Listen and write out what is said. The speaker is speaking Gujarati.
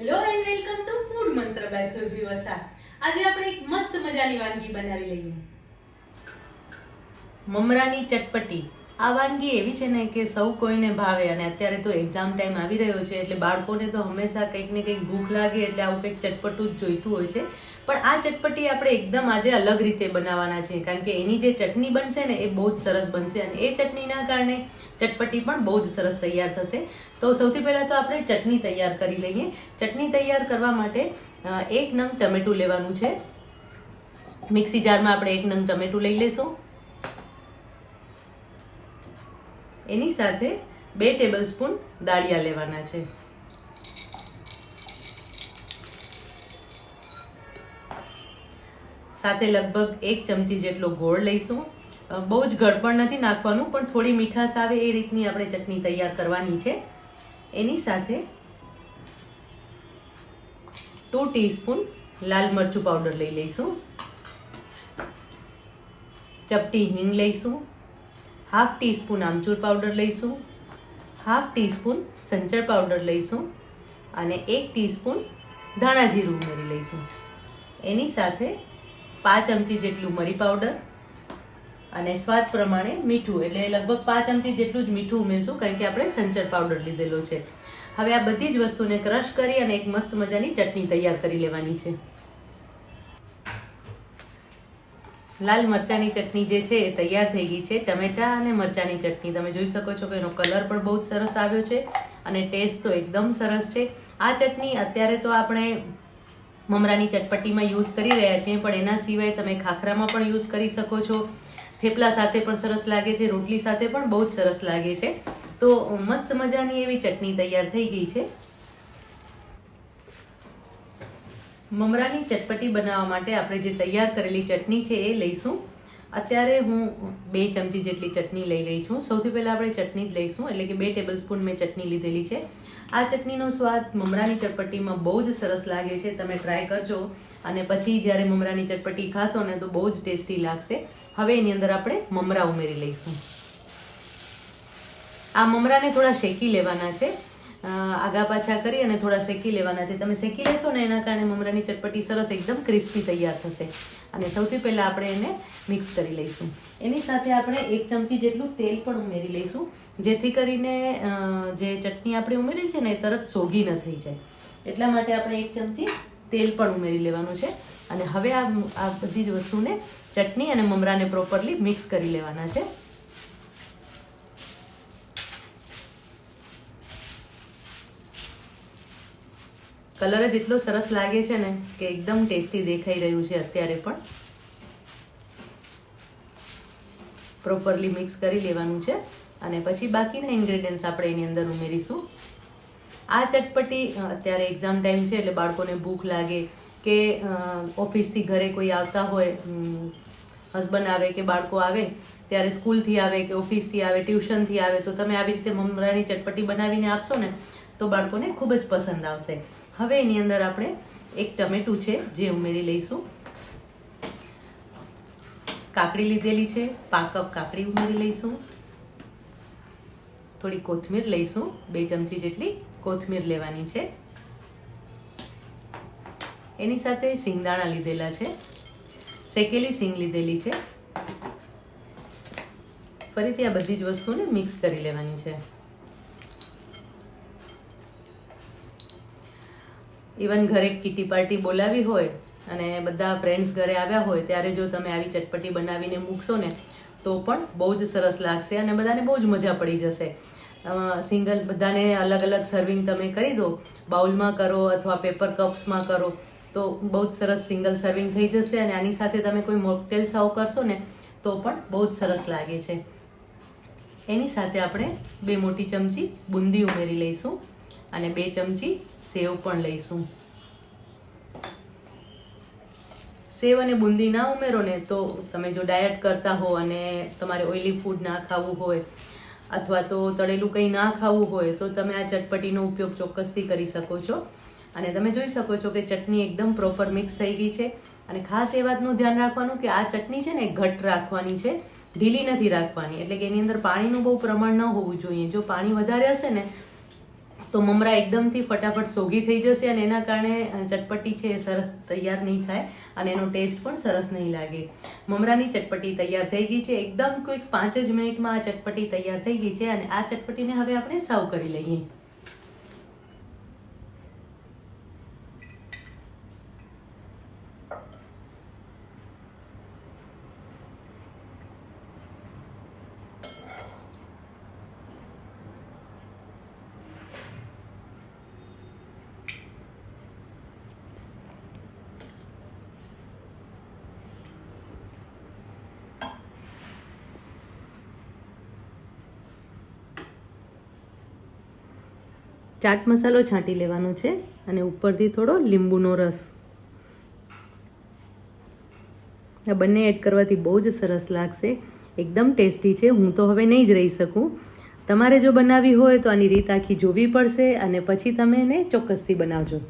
Hello and welcome to food Mantra by Surbhi Vasa આજે આપણે એક મસ્ત મજાની વાનગી બનાવી લઈએ. મમરાની ચટપટી. આ વાનગી એવી છે ને કે સૌ કોઈને ભાવે અને અત્યારે તો એક્ઝામ ટાઈમ આવી રહ્યો છે એટલે બાળકોને તો હંમેશા કંઈક ને કંઈક ભૂખ લાગે એટલે આવું કંઈક ચટપટું જ જોઈતું હોય છે. પણ આ ચટપટી આપણે એકદમ આજે અલગ રીતે બનાવવાના છે કારણ કે એની જે ચટણી બનશે ને એ બહુ જ સરસ બનશે અને એ ચટણીના કારણે ચટપટી પણ બહુ જ સરસ તૈયાર થશે. તો સૌથી પહેલાં તો આપણે ચટણી તૈયાર કરી લઈએ. ચટણી તૈયાર કરવા માટે એક નંગ ટમેટું લેવાનું છે. મિક્સી જારમાં આપણે એક નંગ ટમેટું લઈ લેશું. એની સાથે બે ટેબલ સ્પૂન દાળિયા લેવાના છે. સાથે લગભગ એક ચમચી જેટલો ગોળ લઈશું. બહુ જ ગળપણ નથી નાખવાનું, પણ થોડી મીઠાશ આવે એ રીતની આપણે ચટણી તૈયાર કરવાની છે. એની સાથે ટુ ટીસ્પૂન લાલ મરચું પાવડર લઈ લઈશું. ચપટી હિંગ લઈશું. હાફ ટીસ્પૂન આમચૂર પાવડર લઈશું, હાફ ટીસ્પૂન સંચળ પાવડર લઈશું અને એક ટીસ્પૂન ધાણા જીરું ઉમેરી લઈશું. એની સાથે પાંચ ચમચી જેટલું મરી પાવડર અને સ્વાદ પ્રમાણે મીઠું, એટલે લગભગ પાંચ ચમચી જેટલું જ મીઠું ઉમેરશું, કારણ કે આપણે સંચળ પાવડર લીધેલો છે. હવે આ બધી જ વસ્તુને ક્રશ કરી અને એક મસ્ત મજાની ચટણી તૈયાર કરી લેવાની છે. લાલ મરચાની ચટણી જે છે એ તૈયાર થઈ ગઈ છે. ટમેટા અને મરચાની ચટણી. તમે જોઈ શકો છો કે એનો કલર પણ બહુ જ સરસ આવ્યો છે અને ટેસ્ટ તો એકદમ સરસ છે. આ ચટણી અત્યારે તો આપણે મમરાની ચટપટીમાં યુઝ કરી રહ્યા છીએ, પણ એના સિવાય તમે ખાખરામાં પણ યુઝ કરી શકો છો. થેપલા સાથે પણ સરસ લાગે છે, રોટલી સાથે પણ બહુ જ સરસ લાગે છે. તો મસ્ત મજાની એવી ચટણી તૈયાર થઈ ગઈ છે. મમરાની ચટપટી બનાવવા માટે આપણે જે તૈયાર કરેલી ચટણી છે એ લઈશું. અત્યારે હું બે ચમચી જેટલી ચટણી લઈ રહી છું. સૌથી પહેલાં આપણે ચટણી જ લઈશું, એટલે કે બે ટેબલ સ્પૂન મેં ચટણી લીધેલી છે. આ ચટણીનો સ્વાદ મમરાની ચટપટીમાં બહુ જ સરસ લાગે છે. તમે ટ્રાય કરજો. અને પછી જ્યારે મમરાની ચટપટી ખાશો ને તો બહુ જ ટેસ્ટી લાગશે. હવે એની અંદર આપણે મમરા ઉમેરી લઈશું. આ મમરાને થોડા શેકી લેવાના છે. આગા પાછા કરી અને થોડા શેકી લેવાના છે. તમે શેકી લેશો ને એના કારણે મમરાની ચટપટી સરસ એકદમ ક્રિસ્પી તૈયાર થશે. અને સૌથી પહેલાં આપણે એને મિક્સ કરી લઈશું. એની સાથે આપણે એક ચમચી જેટલું તેલ પણ ઉમેરી લઈશું, જેથી કરીને જે ચટણી આપણે ઉમેરી છે ને એ તરત સોગી ન થઈ જાય. એટલા માટે આપણે એક ચમચી તેલ પણ ઉમેરી લેવાનું છે. અને હવે આ આ બધી જ વસ્તુને ચટણી અને મમરાને પ્રોપરલી મિક્સ કરી લેવાના છે. કલર જ એટલો સરસ લાગે છે ને કે એકદમ ટેસ્ટી દેખાઈ રહ્યું છે અત્યારે પણ. પ્રોપરલી મિક્સ કરી લેવાનું છે અને પછી બાકીના ઇન્ગ્રેડિયન્ટ્સ આપણે એની અંદર ઉમેરીશું. આ ચટપટી અત્યારે એક્ઝામ ટાઈમ છે એટલે બાળકોને ભૂખ લાગે કે ઓફિસથી ઘરે કોઈ આવતા હોય હસબન્ડ આવે કે બાળકો આવે, ત્યારે સ્કૂલથી આવે કે ઓફિસથી આવે, ટ્યુશનથી આવે, તો તમે આવી રીતે મમરાની ચટપટી બનાવીને આપશો ને, તો બાળકોને ખૂબ જ પસંદ આવશે. હવે એની અંદર આપણે એક ટમેટું છે, જે ઉમેરી લઈશું. કાકડી લીધેલી છે, પાક કપ કાકડી ઉમેરી લઈશું. થોડી કોથમીર લઈશું, બે ચમચી જેટલી કોથમીર લેવાની છે. એની સાથે સિંગદાણા લીધેલા છે, શેકેલી સિંગ લીધેલી છે. ફરીથી આ બધી જ વસ્તુને મિક્સ કરી લેવાની છે. ઇવન ઘરે કિટી પાર્ટી બોલાવી હોય અને બધા ફ્રેન્ડ્સ ઘરે આવ્યા હોય, ત્યારે જો તમે આવી ચટપટી બનાવીને મૂકશો ને, તો પણ બહુ જ સરસ લાગશે અને બધાને બહુ જ મજા પડી જશે. સિંગલ બધાને અલગ અલગ સર્વિંગ તમે કરી દો, બાઉલમાં કરો અથવા પેપર કપ્સમાં કરો, તો બહુ જ સરસ સિંગલ સર્વિંગ થઈ જશે અને આની સાથે તમે કોઈ મોકટેલ સાવ કરશો ને, તો પણ બહુ જ સરસ લાગે છે. એની સાથે આપણે બે મોટી ચમચી બુંદી ઉમેરી લઈશું. અને બે ચમચી સેવ પણ લઈશું. સેવ અને બુંદી ના ઉમેરો ને તો તમે જો ડાયટ કરતા હો અને તમારે ઓઇલી ફૂડ ના ખાવું હોય અથવા તો તળેલું કંઈ ના ખાવું હોય તો તમે આ ચટપટીનો ઉપયોગ ચોક્કસથી કરી શકો છો. અને તમે જોઈ શકો છો કે ચટણી એકદમ પ્રોપર મિક્સ થઈ ગઈ છે. અને ખાસ એ વાતનું ધ્યાન રાખવાનું કે આ ચટણી છે ને ઘટ રાખવાની છે, ઢીલી નથી રાખવાની. એટલે કે એની અંદર પાણીનું બહુ પ્રમાણ ન હોવું જોઈએ. જો પાણી વધારે હશે ને તો મમરા એકદમથી ફટાફટ સોગી થઈ જશે અને એના કારણે ચટપટી છે એ સરસ તૈયાર નહીં થાય અને એનો ટેસ્ટ પણ સરસ નહીં લાગે. મમરાની ચટપટી તૈયાર થઈ ગઈ છે. એકદમ કોઈક પાંચ જ મિનિટમાં આ ચટપટી તૈયાર થઈ ગઈ છે અને આ ચટપટીને હવે આપણે સર્વ કરી લઈએ. ચાટ મસાલો છાંટી લેવાનો છે અને ઉપરથી થોડો લીંબુનો રસ. આ બંને એડ કરવાથી બહુ જ સરસ લાગશે. એકદમ ટેસ્ટી છે. હું તો હવે નહીં જ રહી શકું. તમારે જો બનાવવી હોય તો આની રીત આખી જોવી પડશે અને પછી તમે એને ચોક્કસથી બનાવજો.